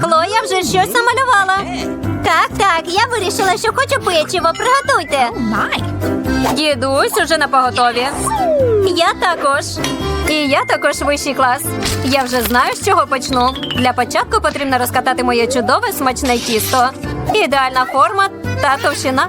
Хлоя вже щось намалювала. Так, так, я вирішила, що хочу печиво. Приготуйте. Дідусь уже на поготові. Я також. І я також вищий клас. Я вже знаю, з чого почну. Для початку потрібно розкатати моє чудове смачне тісто. Ідеальна форма та товщина.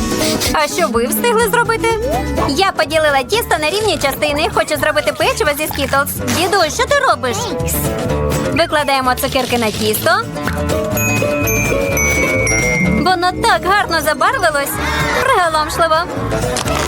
А що ви встигли зробити? Я поділила тісто на рівні частини. Хочу зробити печиво зі скітлс. Дідусь, що ти робиш? Викладаємо цукерки на тісто. Воно так гарно забарвилось. Приголомшливо.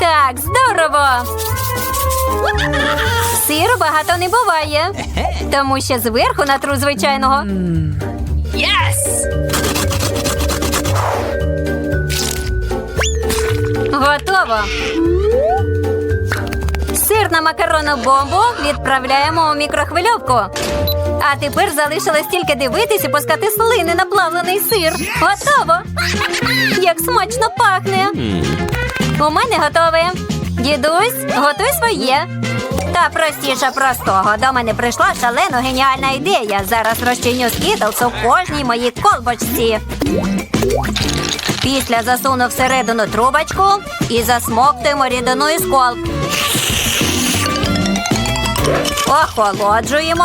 Так, здорово. Сиру багато не буває, тому що зверху натру звичайного. Готово. Сир на макаронну бомбу відправляємо у мікрохвильовку. А тепер залишилось тільки дивитись і пускати слини на плавлений сир. Готово! Як смачно пахне! У мене готове. Дідусь, готуй своє. Та простіше простого. До мене прийшла шалено геніальна ідея. Зараз розчиню скітлс у кожній моїй колбочці. Після засуну всередину трубочку і засмоктуємо рідину із колб. Охолоджуємо.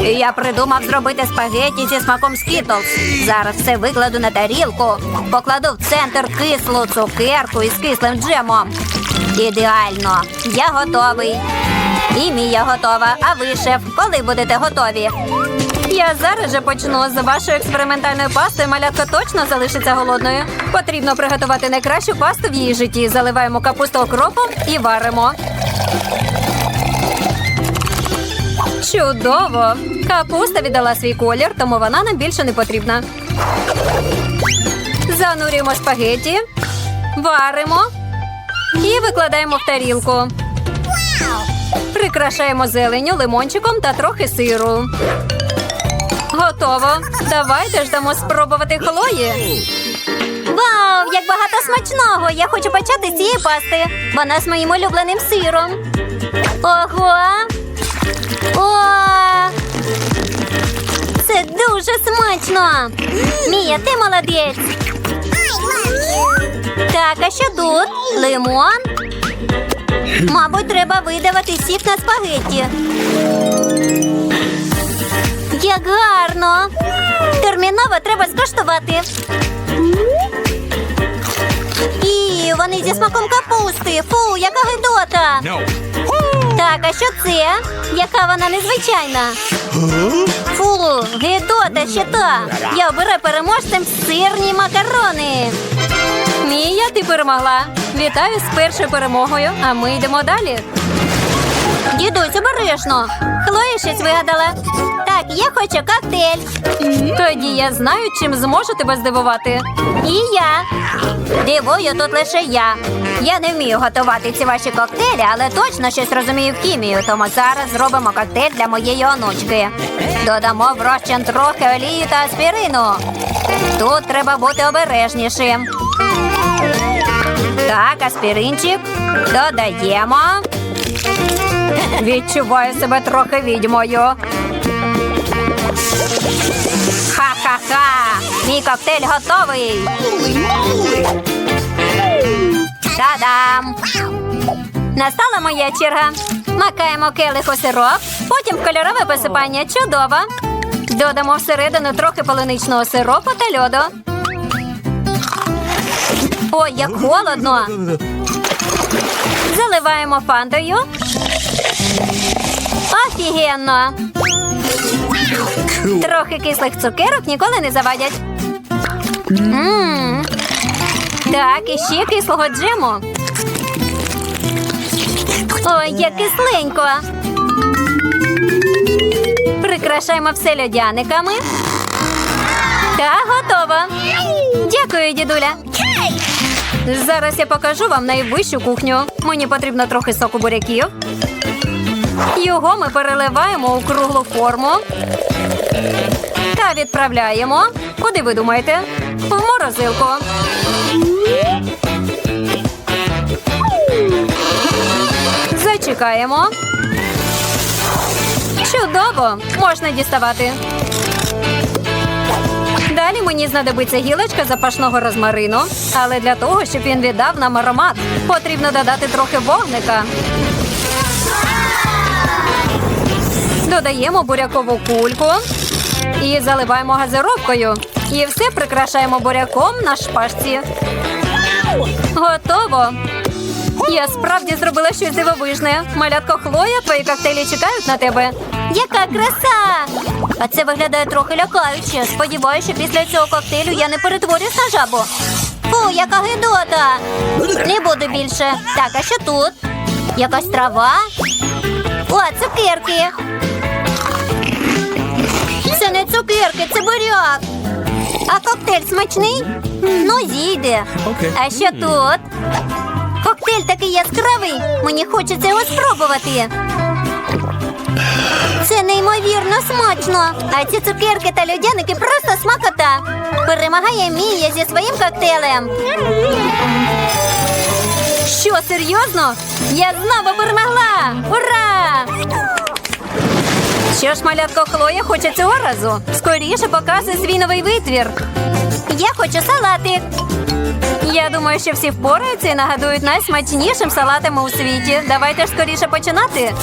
Я придумав зробити спагеті зі смаком скітлс. Зараз все викладу на тарілку, покладу в центр кислу цукерку із кислим джемом. Ідеально, я готовий. І Мія готова. А ви, шеф, коли будете готові? Я зараз же почну з вашою експериментальною пастою. Малятка точно залишиться голодною. Потрібно приготувати найкращу пасту в її житті. Заливаємо капусту окропом і варимо. Чудово! Капуста віддала свій колір, тому вона нам більше не потрібна. Занурюємо спагеті, варимо і викладаємо в тарілку. Прикрашаємо зеленю, лимончиком та трохи сиру. Готово. Давайте ж дамо спробувати хлої. Вау, як багато смачного! Я хочу почати цієї пасти. Вона з моїм улюбленим сиром. Ого! О! Це дуже смачно! Мія, ти молодець! Так, а що тут? Лимон? Мабуть, треба видавати сік на спагетті. Як гарно! Терміново треба скуштувати. І вони зі смаком капусти. Фу, яка гидота! No. Так, а що це? Яка вона незвичайна? Фу, гидота ще та. Я обираю переможцем сирні макарони. Ні, я ти перемогла. Вітаю з першою перемогою, а ми йдемо далі. Дідусь, обережно. Хлоя щось вигадала. Так, я хочу коктейль. Тоді я знаю, чим зможу тебе здивувати. І я. Дивую тут лише я. Я не вмію готувати ці ваші коктейлі, але точно щось розумію в хімію, тому зараз зробимо коктейль для моєї онучки. Додамо в розчин трохи олії та аспірину. Тут треба бути обережнішим. Так, аспіринчик. Додаємо. Відчуваю себе трохи відьмою. Мій коктейль готовий. Та-дам! Настала моя черга. Макаємо келих у сироп, потім кольорове посипання. Чудово. Додамо всередину трохи полуничного сиропу та льоду. Ой, як холодно. Заливаємо фантою. Офігенно. Трохи кислих цукерок ніколи не завадять. Мм. Так, і ще кислого джему. Ой, як кисленько. Прикрашаємо все льодяниками. Та готово. Дякую, дідуля. Зараз я покажу вам найвищу кухню. Мені потрібно трохи соку буряків. Його ми переливаємо у круглу форму та відправляємо. Куди ви думаєте? В морозилку. Зачекаємо. Чудово! Можна діставати. Далі мені знадобиться гілочка запашного розмарину, але для того, щоб він віддав нам аромат, потрібно додати трохи вогника. Додаємо бурякову кульку і заливаємо газировкою. І все прикрашаємо буряком на шпажці. Готово. Я справді зробила щось дивовижне. Малятко Хлоя, твої коктейлі чекають на тебе. Яка краса! А це виглядає трохи лякаюче. Сподіваюся, що після цього коктейлю я не перетворюсь на жабу. Фу, яка гидота! Не буду більше. Так, а що тут? Якась трава? О, цукерки. Це не цукерки, це буряк. А коктейль смачний? Ну, зійде. Окей. А що тут? Коктейль такий яскравий. Мені хочеться його спробувати. Це неймовірно смачно. А ці цукерки та льодяники просто смакота. Перемагає Мія зі своїм коктейлем. Що, серйозно? Я знову перемогла! Ура! Що ж, малятко Хлоя хоче цього разу? Скоріше показуй свій новий витвір. Я хочу салатик. Я думаю, що всі впораються і нагадують найсмачнішим салатами у світі. Давайте ж скоріше починати.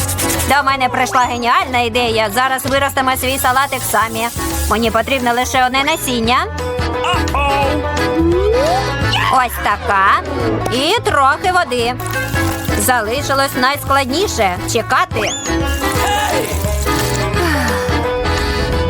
До мене прийшла геніальна ідея. Зараз виростемо свій салатик самі. Мені потрібно лише одне насіння. Ось така. І трохи води. Залишилось найскладніше чекати.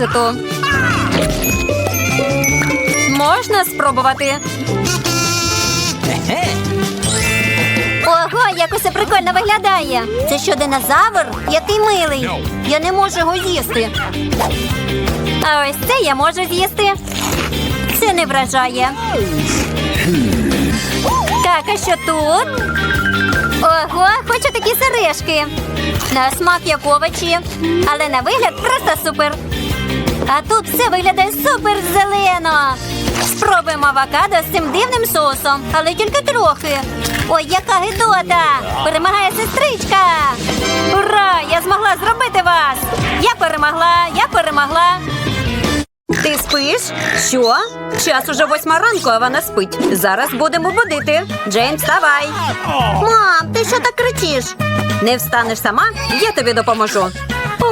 І. Можна спробувати. Ого, як усе прикольно виглядає. Це що, динозавр? Який милий. Я не можу його з'їсти. А ось це я можу з'їсти. Це не вражає. Так, а що тут? Ого, хочу такі сережки. На смак як овочі, але на вигляд просто супер. А тут все виглядає супер зелено. Спробуємо авокадо з цим дивним соусом, але тільки трохи. Ой, яка гидота! Перемагає сестричка! Ура! Я змогла зробити вас! Я перемогла! Я перемогла! Ти спиш? Що? Час уже восьма ранку, а вона спить. Зараз будемо будити. Джейн, вставай. Мам, ти що так кричиш? Не встанеш сама, я тобі допоможу.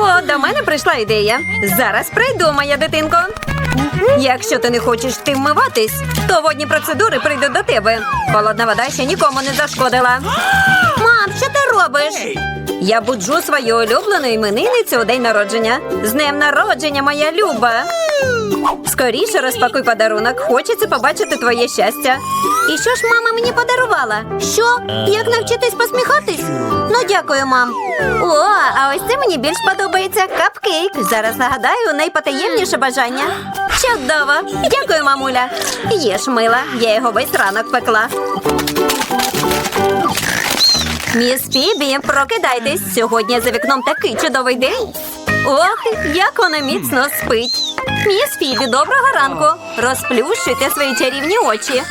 О, до мене прийшла ідея. Зараз прийду, моя дитинко. Якщо ти не хочеш тим вмиватись, то водні процедури прийдуть до тебе. Холодна вода ще нікому не зашкодила. Мам, що ти робиш? Я буджу свою улюблену іменинницю у день народження. З днем народження, моя люба. Скоріше розпакуй подарунок. Хочеться побачити твоє щастя. І що ж мама мені подарувала? Що? Як навчитись посміхатись? Ну, дякую, мам. О, а ось це мені більш подобається. Капкейк. Зараз нагадаю найпотаємніше бажання. Чудово! Дякую, мамуля. Їж, мила, я його весь ранок пекла. Міс Фібі, прокидайтесь. Сьогодні за вікном такий чудовий день. Ох, як вона міцно спить. Міс Фібі, доброго ранку. Розплющуйте свої чарівні очі.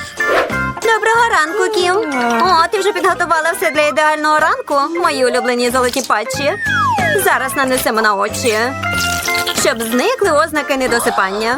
Доброго ранку, Кім. О, ти вже підготувала все для ідеального ранку, мої улюблені золоті патчі. Зараз нанесемо на очі, щоб зникли ознаки недосипання.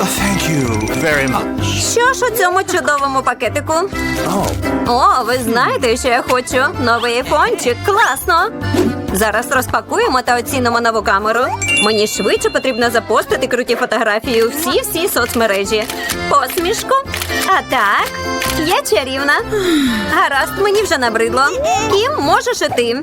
Oh, thank you very much. Що ж у цьому чудовому пакетику? О, ви знаєте, що я хочу? Новий айфончик. Класно. Зараз розпакуємо та оцінимо нову камеру. Мені швидше потрібно запостити круті фотографії у всі-всі соцмережі. Посмішку. А так, я чарівна. Гаразд, мені вже набридло. Кім, можеш і ти.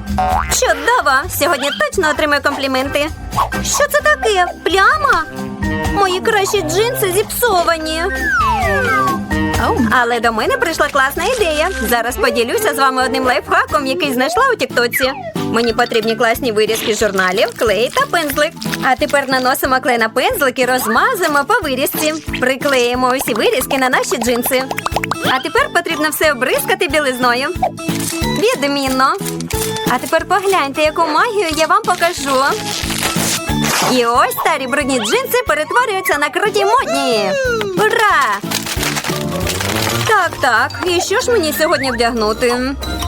Чудово! Сьогодні точно отримаю компліменти. Що це таке? Пляма? Мої кращі джинси зіпсовані. Але до мене прийшла класна ідея. Зараз поділюся з вами одним лайфхаком, який знайшла у Тіктоці. Мені потрібні класні вирізки журналів, клей та пензлик. А тепер наносимо клей на пензлик і розмазуємо по вирізці. Приклеїмо усі вирізки на наші джинси. А тепер потрібно все обризкати білизною. Відмінно. А тепер погляньте, яку магію я вам покажу. І ось старі брудні джинси перетворюються на круті модні. Ура! Так, так. І що ж мені сьогодні вдягнути?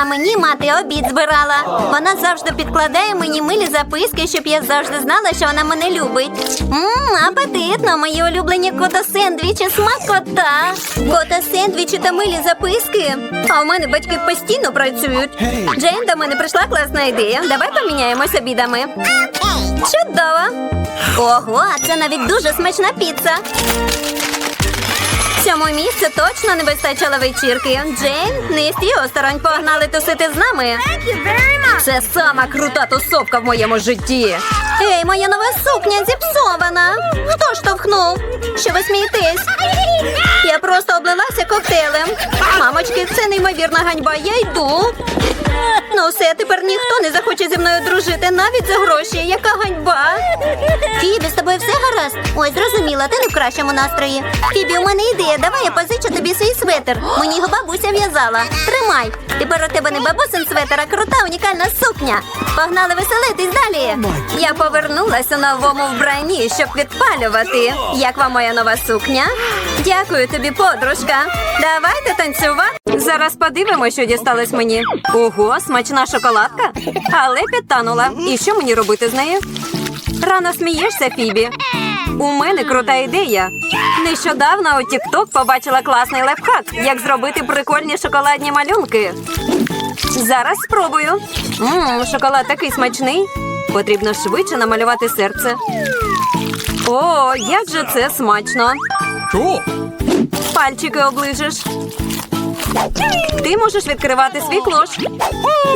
А мені мати обід збирала. Вона завжди підкладає мені милі записки, щоб я завжди знала, що вона мене любить. Мм, апетитно, мої улюблені кота-сендвічі, смакота. Кота-сендвічі та милі записки. А у мене батьки постійно працюють. Джейн, до мене прийшла класна ідея. Давай поміняємось обідами. Чудово! Ого, а це навіть дуже смачна піца. Цьому місцю точно не вистачило вечірки. Джейн, не стій осторонь, погнали тусити з нами. Це сама крута тусовка в моєму житті. Ей, моя нова сукня зіпсована. Хто штовхнув? Що ви смієтесь? Я просто облилася коктейлем. Мамочки, це неймовірна ганьба. Я йду. Ну все, тепер ніхто не захоче зі мною дружити, навіть за гроші. Яка ганьба. Фібі, з тобою все гаразд? Ой, зрозуміла, ти не в кращому настрої. Фібі, у мене ідея. Давай я позичу тобі свій светр. Мені його бабуся в'язала. Тримай. Тепер у тебе не бабусин светр, а крута унікальна сукня. Погнали веселитись далі. Я повернулась у новому вбранні, щоб відпалювати. Як вам моя нова сукня? Дякую тобі, подружка. Давайте танцювати. Зараз подивимося, що дісталось мені. Ого, смачна шоколадка. Але підтанула. І що мені робити з нею? Рано смієшся, Фібі. У мене крута ідея. Нещодавно у TikTok побачила класний лайфхак, як зробити прикольні шоколадні малюнки. Зараз спробую. Мм, шоколад такий смачний. Потрібно швидше намалювати серце. О, як же це смачно! Пальчики оближеш. Ти можеш відкривати свій клош.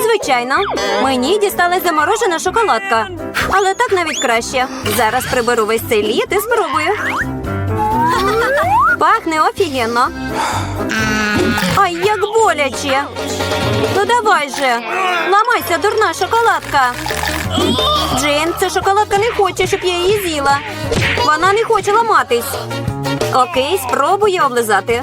Звичайно, мені дісталась заморожена шоколадка. Але так навіть краще. Зараз приберу весь цей лід і спробую. Пахне офігенно. Ай, як боляче. Ну давай же. Ламайся, дурна шоколадка. Джейн, ця шоколадка не хоче, щоб я її з'їла. Вона не хоче ламатись. Окей, спробую облизати.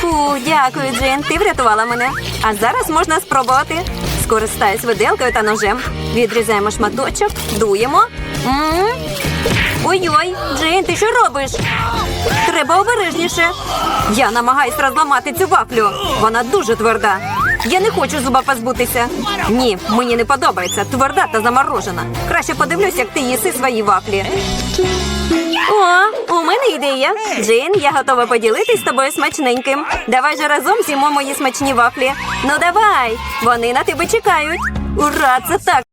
Фу, дякую, Джин. Ти врятувала мене. А зараз можна спробувати. Скористаюсь виделкою та ножем. Відрізаємо шматочок, дуємо. Ой-ой, Джейн, ти що робиш? Треба обережніше. Я намагаюсь розламати цю вафлю. Вона дуже тверда. Я не хочу зуба позбутися. Ні, мені не подобається. Тверда та заморожена. Краще подивлюсь, як ти їси свої вафлі. О, у мене ідея. Джин, я готова поділитись з тобою смачненьким. Давай же разом з'їмо мої смачні вафлі. Ну давай, вони на тебе чекають. Ура, це так